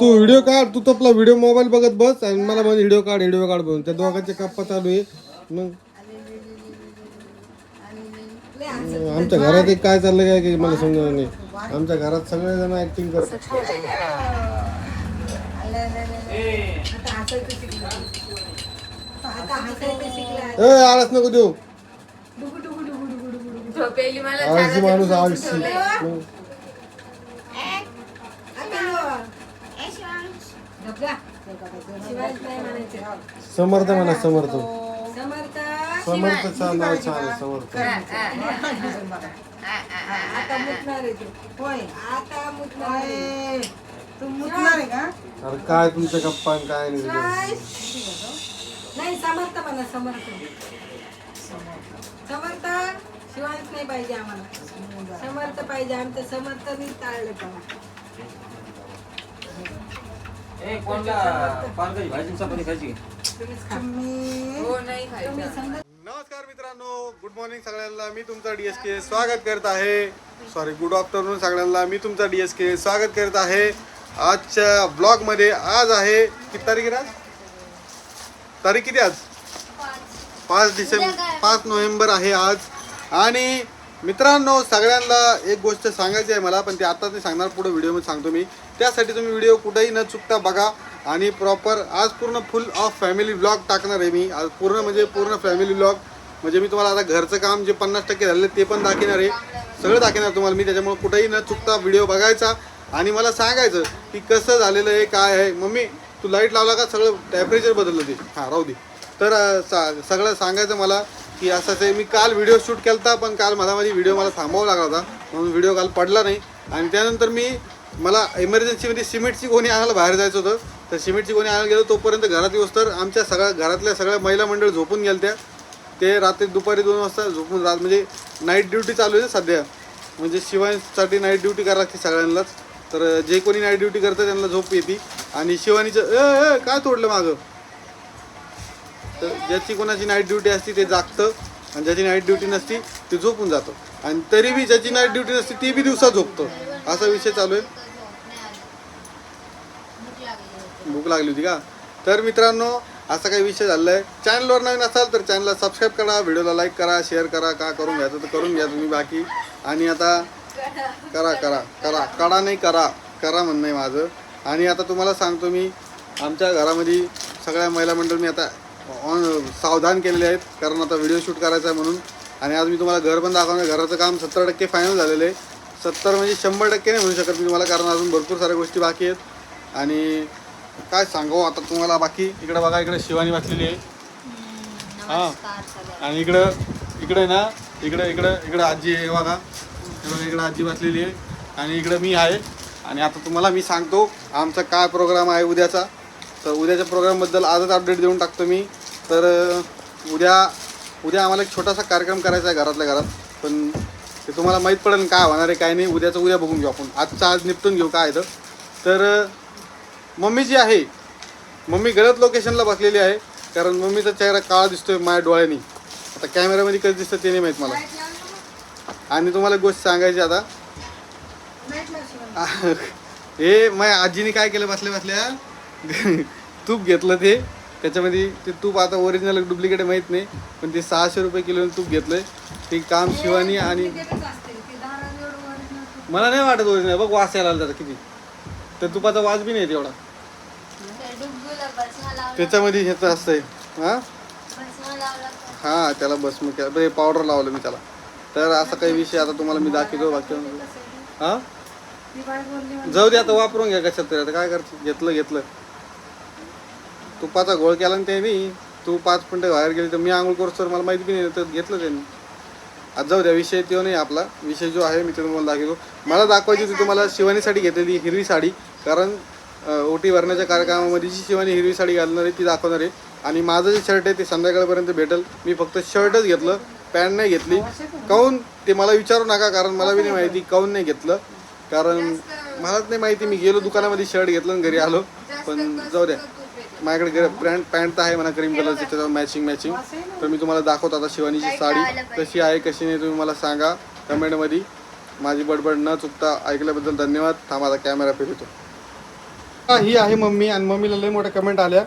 तू video काढ तू तो आपला व्हिडिओ मोबाईल बघत बस आणि मला म्हणजे व्हिडिओ काढ व्हिडिओ काढ बनवून त्या दोघांचे कप्पा चालू आहे. मग? आमच्या घरात एक काय चाललंय काय की मला समजत नाही. आमच्या घरात सगळे जण ऍक्टिंग करतात. ए आळस नको देऊ. आळशी माणूस आळशी ठेवलंय. मग शिवायच नाही म्हणायचं. समर्थ म्हणा समर्थ. समर्थ. आहे समर्थ. आता मुतणार आहे तू. होय. आता मुतणार आहे. होय. तू मुतणार आहे का? अरे काय तुमच्या गप्पा आणि काय नाही तुझं? नाही समर्थ म्हणा समर्थ. समर्थ. शिवायच नाही पाहिजे आम्हाला. समर्थ पाहिजे आमचं. समर्थनी टाळलं का हो नमस्कार मित्रांनो गुड मॉर्निंग सगळ्यांना. मी तुमचा डीएस के स्वागत करत आहे. सॉरी गुड आफ्टरनून सगळ्यांना. मी तुमचा डीएस के स्वागत करत आहे. आजच्या ब्लॉगमध्ये आज आहे किती तारीख आहे आज तारीख किती आज? पाच डिसेंबर पाच नोव्हेंबर आहे आज. आणि मित्रांनो सगळ्यांना एक गोष्ट सांगायची आहे मला पण ते आता नाही सांगणार पुढे व्हिडिओमध्ये सांगतो मी. त्यासाठी तुम्ही व्हिडिओ कुठेही न चुकता बघा आणि प्रॉपर आज पूर्ण फुल ऑफ फॅमिली ब्लॉग टाकणार आहे मी. आज पूर्ण म्हणजे पूर्ण फॅमिली ब्लॉग. म्हणजे मी तुम्हाला आता घरचं काम जे पन्नास टक्के झालेलं ते पण दाखवणार आहे. सगळं दाखवणार तुम्हाला मी त्याच्यामुळे कुठेही न चुकता व्हिडिओ बघायचा. आणि मला सांगायचं की कसं झालेलं आहे काय आहे. मम्मी तू लाइट लावला का? सगळं टेम्परेचर बदललं ते. हां राहू दे. तर सा सगळं सांगायचं मला की असंच आहे. मी काल व्हिडिओ शूट केला होता पण काल मधामध्ये व्हिडिओ मला थांबावा लागला होता. म्हणून व्हिडिओ काल पडला नाही. आणि त्यानंतर मी मला इमर्जन्सीमध्ये सिमेंटची गोणी आणायला बाहेर जायचं होतं तर सिमेंटची गोणी आणायला गेलो तोपर्यंत घरात येऊस तर आमच्या सगळ्या घरातल्या सगळ्या महिला मंडळ झोपून गेल्या ते रात्री दुपारी दोन वाजता झोपून राहत म्हणजे नाईट ड्युटी चालू आहे सध्या. म्हणजे शिवानीसाठी नाईट ड्युटी करायला लागते सगळ्यांनाच. तर जे कोणी नाईट ड्युटी करतं त्यांना झोप येते. आणि शिवानीचं ए, काय तोडलं मागं? तर ज्याची कोणाची नाईट ड्युटी असते ते जागतं. आणि ज्याची नाईट ड्युटी नसती ते झोपून जातं. आणि तरी बी ज्याची नाईट ड्युटी नसते ती बी दिवसा झोपतं. असा विषय चालू आहे. भूक लागली होती का? तर मित्रांनो असा काही विषय झाला आहे चॅनलवर नवीन असाल तर चॅनलला सबस्क्राईब करा व्हिडिओला लाईक करा शेअर करा का करून घ्यायचं तर करून घ्या तुम्ही बाकी. आणि आता करा करा करा. करा नाही करा. करा म्हणणं आहे माझं. आणि आता तुम्हाला सांगतो मी आमच्या घरामध्ये सगळ्या महिला मंडळ मी आता ऑन सावधान केलेले आहेत. कारण आता व्हिडिओ शूट करायचा आहे म्हणून. आणि आज मी तुम्हाला घर पण दाखवणार घराचं काम सत्तर टक्के फायनल झालेलं आहे. सत्तर म्हणजे शंभर टक्के नाही म्हणू शकत मी तुम्हाला कारण अजून भरपूर साऱ्या गोष्टी बाकी आहेत. आणि काय सांगू आता तुम्हाला? बाकी इकडे बघा इकडे शिवानी वाचलेली आहे. हां. आणि इकडं इकडे ना इकडे इकडं इकडं आजी आहे बघा. बघा इकडं आजी बसलेली आहे. आणि इकडं मी आहे. आणि आता तुम्हाला मी सांगतो आमचा काय प्रोग्राम आहे उद्याचा. तर उद्याच्या प्रोग्रामबद्दल आजच अपडेट देऊन टाकतो मी. तर उद्या उद्या आम्हाला एक छोटासा कार्यक्रम करायचा आहे घरातल्या घरात. पण ते तुम्हाला माहीत पडेल काय होणार आहे काय नाही. उद्याचं उद्या बघून घेऊ आपण. आजचं आज निपटून घेऊ काय तर मम्मी जी आहे. मम्मी गलत लोकेशनला बसलेली आहे. कारण मम्मीचा चेहरा काळा दिसतोय माझ्या डोळ्यांनी. आता कॅमेऱ्यामध्ये कसं दिसतं ते नाही माहीत मला. आणि तुम्हाला गोष्ट सांगायची आता. हे माझ्या आजीने काय केलं बसल्या बसल्या? तूप घेतलं ते. त्याच्यामध्ये ते तूप आता ओरिजिनल डुप्लिकेट माहीत नाही. पण ते सहाशे रुपये किलो तूप घेतलंय. ते काम शिवानी आणि मला नाही वाटत ओरिजिनल बघ वास यायला किती. तर तुपाचा वास बी नाही तेवढा त्याच्यामध्ये ह्याचं असतंय. हां? हां त्याला बस मग हे पावडर लावलं मी त्याला. तर असा काही विषय आता तुम्हाला मी दाखवतो बाकी. हां? जाऊ दे आता वापरून घ्या कशात तरी. आता काय करतो? घेतलं घेतलं. तुपाचा घोळ केला ना त्यांनी. तू पाच मिनटं बाहेर गेली तर मी आंघोळ करतो तर मला माहिती बी नाही. तर घेतलं त्यांनी. आज जाऊ द्या विषय तो नाही आपला. विषय जो आहे मी तुम्हाला दाखवतो. मला दाखवायची होती तुम्हाला शिवानीसाठी घेतलेली हिरवी साडी. कारण ओटी भरण्याच्या कार्यक्रमामध्ये जी शिवानी हिरवी साडी घालणार आहे ती दाखवणार आहे. आणि माझं जे शर्ट आहे ते संध्याकाळपर्यंत भेटेल. मी फक्त शर्टच घेतलं पॅन्ट नाही घेतली. काऊन ते मला विचारू नका कारण मला बी नाही माहिती काऊन नाही घेतलं. कारण मलाच नाही माहिती मी गेलो दुकानामध्ये शर्ट घेतलं आणि घरी आलो. पण जाऊ द्या माझ्याकडे ब्रँड पॅन्ट तर आहे म्हणा क्रीम कलरची त्याच्यावर मॅचिंग मॅचिंग तर मी तुम्हाला दाखवतो आता शिवानीची साडी. कशी आहे कशी नाही तुम्ही मला सांगा. कमेंटमध्ये माझी बडबड न चुकता ऐकल्याबद्दल धन्यवाद. थांबा आता कॅमेरा फिरतो हा, ही आहे मम्मी आणि मम्मीला लय मोठ्या कमेंट आल्या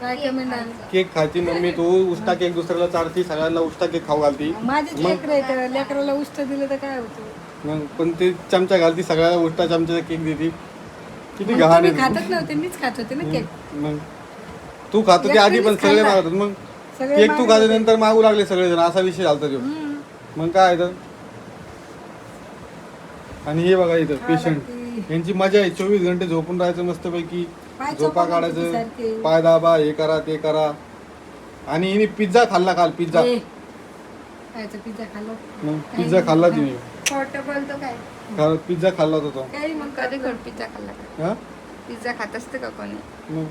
काय कमेंट आली केक खायची मम्मी तू उष्टा केक दुसऱ्याला चारती सगळ्यांना उष्टा केक खाऊ घालती माझे लेकर आहे तर लेकराला उष्ट दिलं तर काय होतं मग पण ते चमचा घालती सगळ्याला उष्टा चमच्याचा केक देती किती मग घाण तुम्ही आहे खातच नव्हते मीच खात होते ना केक ती. मग तू खात होती आधी पण सगळे खाल्ला. मागतात मग सगळे केक तू मागत खाते होते. नंतर मागू लागले सगळेजण असा विषय झालता तो. मग काय तर आणि हे बघा इथं पेशंट. यांची मजा आहे. चोवीस घंटे झोपून राहायचं मस्तपैकी. पाय झोपा चोपा सारखे. काढायचं. पाय दाबा हे करा ते करा. आणि हिने पिझ्झा खाल्ला काल पिझ्झा. ए, खायचं पिझ्झा खाल्ला. मग पिझ्झा खाल्ला तिने. खोटं बोलतो काय? खा- पिझ्झा खाल्ला होता तो. काही मग कधी पिझ्झा खाल्ला? का हा? पिझ्झा खात असतं का कोणी? मग?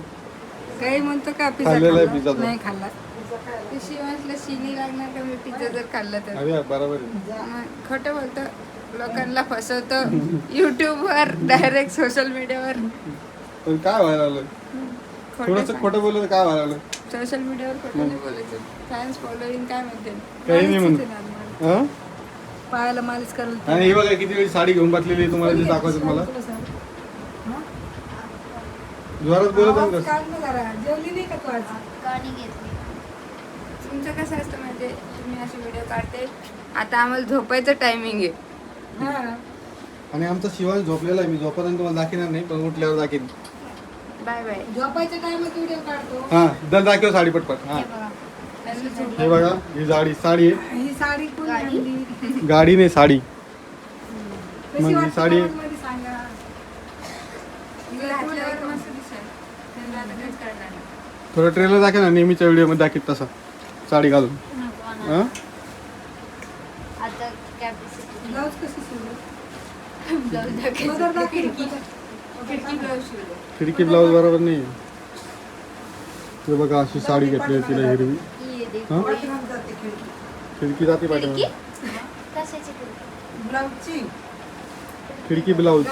काही म्हणतो का पिझ्झा खाल्लेला आहे खाल्ला? पिझ्झा तो. नाही खाल्ला. ते शिवांशला शिनी लागणार का मी पिझ्झा जर खाल्ला तर? अरे बरोबर आहे. मग खोटं बोलतो. लोकांना फसवतो. युट्यूबवर डायरेक्ट सोशल मीडियावर पण काय व्हायला लागलं? थोडस खोटं बोललं तर काय व्हायला लागलं? सोशल मीडियावर खोटं नाही बोलायचं. फॅन्स फॉलोईंग काय म्हणते काही नाही म्हणत. हा? पायाला मालिश करायला आणि हे बघा किती वेळी साडी घेऊन बसलेली आहे तुम्हाला जे दाखवतात मला. तुला सांग. हा? जोरात बोलत आहे आवाज का? काढ ना जरा. जेवली नाही का तू आज? गाणी घेतली. तुमचं कसं असतं म्हणजे तुम्ही असे व्हिडिओ काढते. आता आम्हाला झोपायचं टायमिंग आहे. हा. आणि आमचा शिवाय झोपलेला आहे. मी झोपर्यंत तुम्हाला दाखवणार नाही पण उठल्यावर दाखवेन. Bye bye. झोपायच्या टायमात व्हिडिओ काढतो. हा दल दाखव साडी पटपट. हा. हे बघा. ही साडी. साडी आहे. ही साडी कोणी आणली? गाडी नाही साडी. कशी मग ही वाटते साडी- कमेंटमध्ये सांगा. घातल्यावर मस्त दिसेल. त्यांना आता काहीच करणार. नाही. थोडं ट्रेलर दाखव ना नेहमीच्या व्हिडिओमध्ये दाखवत तसा. साडी घालून. हा आता कॅपॅसिटी ब्लाऊज कशी शिवली ब्लाऊज बदल दाखव. खिडकी ब्लाऊज बरोबर नाही बघा अशी साडी घेतली आहे तिला हिरवी. हा? खिडकी. जाते कशाची खिडकी? ब्लाऊज.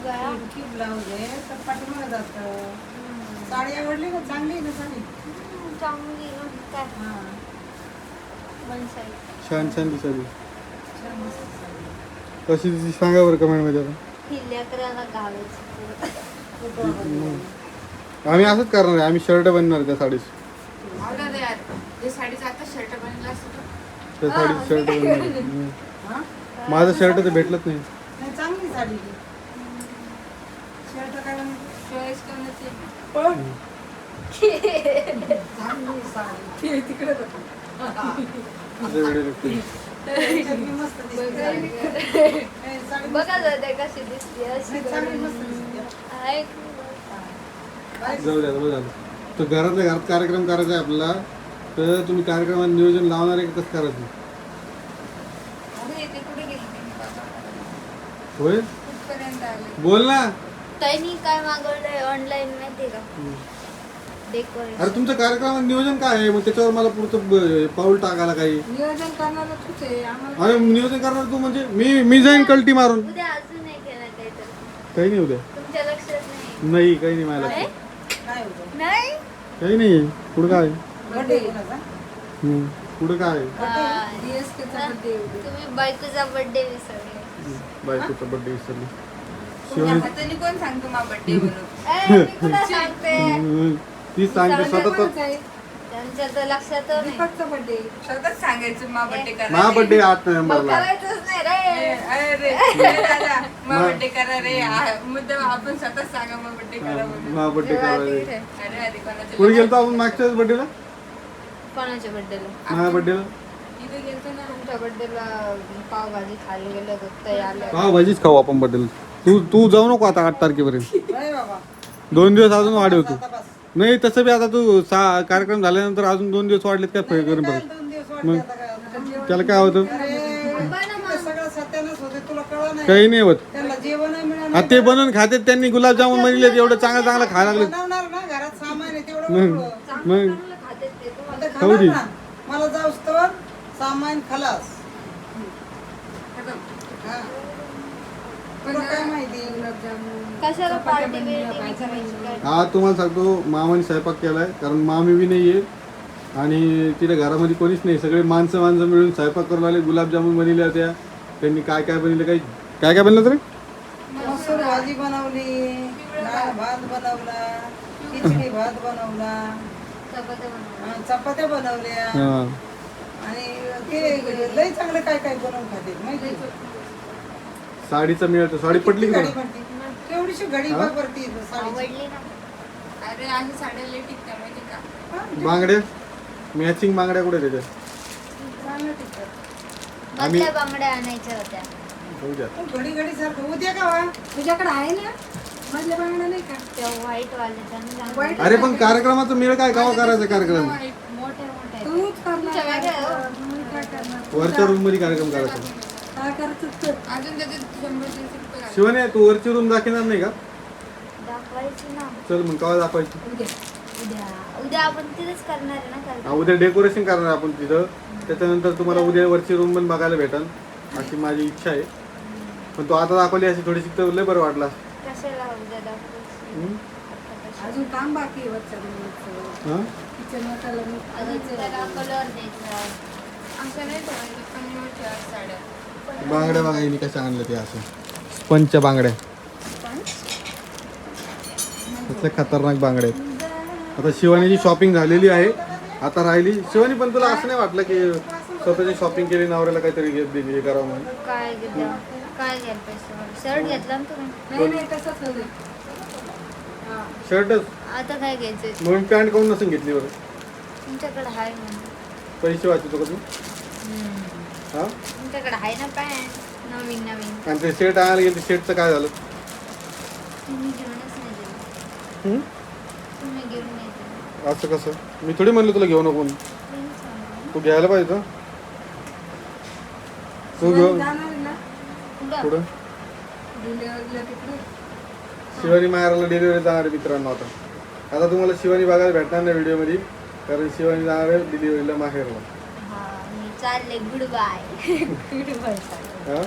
खिडकी ब्लाऊज आहे तर जात. साडी आवडली का? चांगली आहे ना साडी? चांगली काय? हा. वन साईड छान छान दिसायली छान मस्त साडी. कशी दिसली? सांगा बरं कमेंटमध्ये. आम्ही असंच करणार आहे. आम्ही शर्ट बनणार त्या साडीच आवडत यार जे साडीचा आता शर्ट बनला असतो त्या साडीत शर्ट बनणार हम्म. हा? माझं शर्ट तर भेटलंच नाही. नाही चांगली साडी आहे. शर्ट काढून चॉईस कोणाची चांगली साडी. ते तिकडे बघ. कशी अशी. आहे. जाऊ द्या बघा. तर घरातल्या घरात कार्यक्रम करायचा आहे आपल्याला तर तुम्ही कार्यक्रमात नियोजन लावणार आहे का कसं करायचं? कुठे गेली होय? कुठपर्यंत आले? बोल ना. त्यांनी काय मागवलंय ऑनलाईन माहितीये का? डेकोरेशन अरे तुमच्या कार्यक्रमात नियोजन काय आहे? मग त्याच्यावर मला पुढचं ब- पाऊल टाकायला काही? नियोजन करणारा तूच आहे. आम्हाला अरे नियोजन करणार तू म्हणजे? मी मी जाईन कल्टी मारून. उद्या अजून एक केलं काहीतरी. काही नाही उद्या. तुमच्या लक्षात नाही नाही काही नाही मला नाही? काय होतं नाही? काही नाही. पुढं काय? बर्थडे हम्म. पुढं काय? हा. तुम्ही बायकोचा बर्थडे विसरले. बायकोचा बर्थडे विसरली. शिवाय हाताने कोण सांगतो मा बर्थडे म्हणून ए, मी कुठं सांगते. हम्म. ती सांगते? त्यांच्या तर लक्षात नाही. दीपकचा birthday. स्वतःच सांगायचं मा बर्थडे करा माझा बर्थडे आठ मग नोव्हेंबरला करायचंच नाही ए, रे अरे ए, दादा मा बर्थडे करा रे. आ- मुद्दाम आपण स्वतःच सांगा मा बर्थडे करा म्हणून. बर्थडे. अरे अरे कोणाच्या कुठे गेलतो आपण मागच्याच बर्थडेला कोणाच्या बर्थडेला माझ्या बर्थडेला इथे गेलतो ना. तुमच्या बर्थडेला पावभाजी खायला गेलो होतो ते आलं. हा भाजीच खाऊ आपण बर्थडेला तू तू जाऊ नको आता आठ तारखेपर्यंत. नाही बाबा. दोन दिवस अजून वाढवतो आता बस. नाही तसं बी आता तू सा कार्यक्रम झाल्यानंतर अजून दोन दिवस वाढलेत काय फरक करून बघ. दोन दिवस वाटले आता काय होतं? त्याला काय होतं? अरे ते सगळं सत्यानच होते तुला कळलं नाही. काही नाही होत. आता ते बनवून खाते त्यांनी गुलाबजामुन बनले एवढं चांगलं चांगलं खायला लागले. मग. मग. खाऊ दे. ना. मला जाऊस तर सामान खलास. हा. तुला काय माहिती? गुलाबजामुन कशाला चपात्या पार्टी बनवल्या बिर्टी भाजी करायची काय? हा तुम्हाला सांगतो मामाने स्वयंपाक केलाय कारण मामी बी नाहीये. आणि तिला घरामध्ये कोणीच नाही. सगळे माणसं माणसं मिळून स्वयंपाक करून आले गुलाबजामुन बनवल्या त्या त्यांनी काय काय बनवलं काही? काय काय बनलं तरी? मसूर भाजी बनवली भात बनवला खिचडी भात बनवला. चपात्या बनवल्या. हा, चपात्या बनवल्या. हा. आणि ते लय चांगलं काय काय बनवून खाते माहिती साडीचं मिळतं. साडी पडली का. घडी हा? वापरते साडीची. आवडली ना. अरे अशी साड्या लई टिकतात माहिती का? हा, बांगड्या मॅचिंग बांगड्या कुठे त्याच्या चांगलं टिकतं. आम्ही- मधल्या बांगड्या आणायच्या होत्या. होऊ द्या. पण घडी घडी सारखं. उद्या का वा? तुझ्याकडे आहे ना? मधल्या बांगडा नाही का? त्या व्हाईट वाल्याच्या आणि चांगल्या. White अरे पण कार्यक्रमाचा मेळ काय? गावा करायचा कार्यक्रम? तूच करणार तुमच्या वेगळ्या आहे, हो. तुम्ही काय करणार? वरच्या रूममध्ये कार्यक्रम करायचा. काय अजून त्याचे शंभर. शिवाने तू वरची रूम दाखवणार नाही का? दाखवायची ना. चल मग कवा दाखवायची? उद्या. उद्या. उद्या आपण तिथेच करणार आहे ना हा, कार्यक्रम उद्या डेकोरेशन करणार आपण तिथं. त्याच्यानंतर तुम्हाला उद्या वरची रूम पण बघायला भेटल. अशी माझी इच्छा आहे. पण तू आता दाखवली अशी थोडीशी तर लय बरं वाटला. कशाला उद्या दाखवायची हम्म? आता कशाला? अजून काम बाकी आहे वरच्या रूमचं हा? किचन वाटायला अजून त्याला कलर द्यायचा. असं नाही ठेवायचं कमीवरच्या साड्या. बांगड्या बघा हिने कशा आणलं ते असं स्पंजच्या बांगड्या कसल्या खतरनाक बांगड्या आहेत. आता शिवानीची शॉपिंग झालेली आहे. आता राहिली. शिवानी पण तुला असं नाही वाटलं की स्वतःची शॉपिंग केली नवऱ्याला काहीतरी घेत दिली हे करावं म्हणून? काय घेतलं? काय घ्यायला पैसे शर्ट घेतला ना तुम्ही? नाही नाही तसंच होईल हा. शर्टच आता काय घ्यायचं म्हणून पॅन्ट काऊन नसून घेतली बरं. तुमच्याकडे आहे म्हणून. पैसे वाचतो का तू? हा? तुमच्याकडे आहे ना पॅन्ट? नवीन नवीन. आणि ते शर्ट आणायला गेलं शर्टचं काय झालं? तुम्ही घेऊनच नाही दिलं हम्म? तुम्ही घेऊन नाही दिलं असं कसं? मी थोडी म्हणलं तुला घेऊ नको म्हणून. सांगा. तू घ्यायला पाहिजे होतं. तू घेऊ जाणार ना. कुठं? पुढं डिलेवरीला तिकडे. शिवानी माहेराला डिलिव्हरी जाणार आहे मित्रांनो आता. आता तुम्हाला शिवानी बघायला भेटणार नाही व्हिडिओमध्ये कारण शिवानी जाणार आहे डिलिव्हरीला माहेरला. हा मी चालले गुड बाय गुड बाय. हा?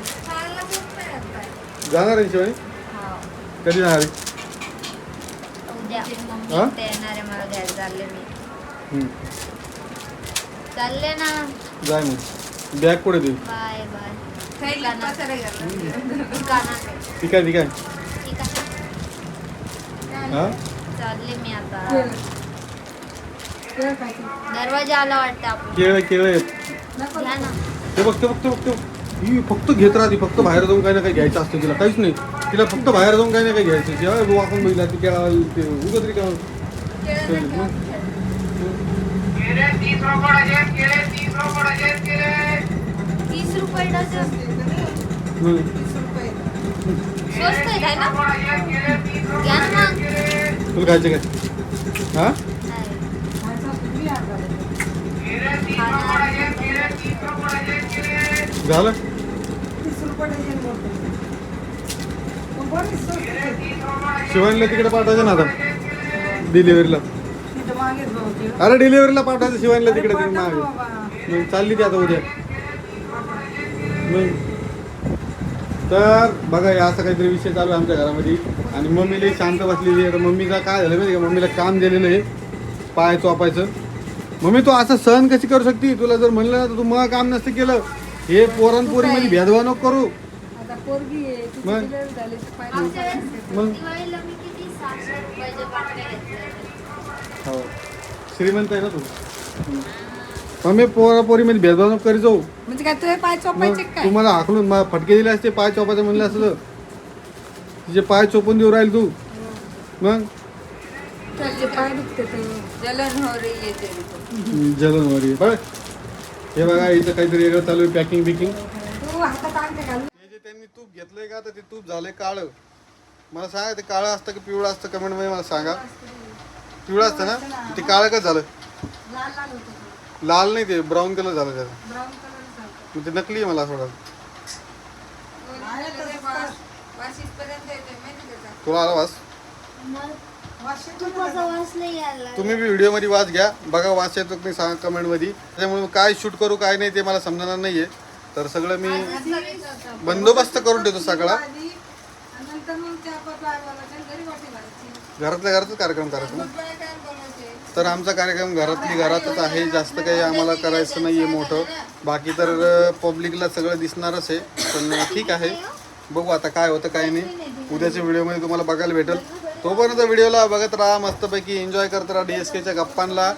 जाणार आहे शिवानी? हा कधी जाणार आहे? उद्या. मम्मी हा? एकटे येणार आहे मला घ्यायला चालले मी. हम्म. चालले ना. जाय मग. बॅग कुठे देऊ? बाय ठीक आहे ठीक आहे. ठीक आहे. हा? चालले मी आता. दरवाजा आला वाटतं आपण केळ केळ घ्या ना. ते बघ ते बघ ते बघ ते बघ. ही फक्त घेत राहते फक्त बाहेर जाऊन काही ना काही घ्यायचं असतं तिला. काहीच नाही. तिला फक्त बाहेर जाऊन काही ना काही घ्यायचं जेव्हा बुवा आपण बघितला ती केळा ते उगत मग. तुला खायचं काय? हा? झालं तीस रुपये डझन बोलतो मग बरं स्वस्त आहे. शिवानीला तिकडे पाठवायचं ना आता. डिलिव्हरीला अरे डिलिव्हरीला पाठवायचं शिवानीला तिकडे तिकडे पाठव मागे. बाबा. मग चालली ती आता उद्या. तर बघा हे असं काहीतरी विषय चालू आहे आमच्या घरामध्ये. आणि मम्मीला शांत बसलेली आहे. तर मम्मीचा काय झालं माहिती का? मम्मीला काम दिलेलं आहे. पाय चोपायचं. मम्मी तू असं सहन कशी करू शकते? तुला जर म्हणलं ना तर तू मग काम नसतं केलं. हे पोरांपोरीमध्ये भेदभाव नको करू. आता पोरगी आहे तिची मग? डिलेवरी झाली तर मागच्या पाहिजे वेळेस मग? दिवाळीला मी किती सहाशे रुपयाचे बाटल्या घेतल्या. हो. श्रीमंत आहे ना तू? मम्मी पोरापोरीमध्ये भेदभाव नको करी जाऊ. म्हणजे काय तुझे पाय मग चोपायचे काय? तुम्हाला हाकलून मला फटके दिले असते पाय चोपायचं म्हणलं असलं तिचे पाय चोपून देऊ राहील तू. मग? त्याचे पाय दुखते तर जलन हो रही है तेरी को. जलनवाडी बघ हे बघा इथं काहीतरी वेगळं चालू आहे पॅकिंग बिकिंग हे जे त्यांनी तूप घेतलंय का तर ते तूप झालंय काळं. मला सांगा ते काळं असतं की पिवळं असतं? कमेंटमध्ये मला सांगा. पिवळं असतं ना? ते काळं का झालं? लाल नाही ते ब्राऊन कलर झालं त्याचं. ब्राऊन कलर सारखं मग ते नकली आहे मला असं वाटतं त्याचा? तुला आला वास. वास नाही तुम्ही बी व्हिडिओमध्ये वाच घ्या. बघा वाच येतो की नाही सांगा कमेंटमध्ये. त्याच्यामुळे काय शूट करू काय नाही ते मला समजणार नाहीये. तर सगळं मी बंदोबस्त करून ठेवतो सगळा. घरातल्या घरातच कार्यक्रम करायचा ना? तर आमचा कार्यक्रम घरातली घरातच आहे. जास्त काही आम्हाला करायचं नाही आहे मोठं. बाकी तर पब्लिकला सगळं दिसणारच आहे. पण ठीक आहे. बघू आता काय होतं काय नाही. उद्याच्या व्हिडिओमध्ये तुम्हाला बघायला भेटेल. तोपर्यंत व्हिडिओला बघत राहा मस्तपैकी एन्जॉय करत राहा डी एस केच्या गप्पांना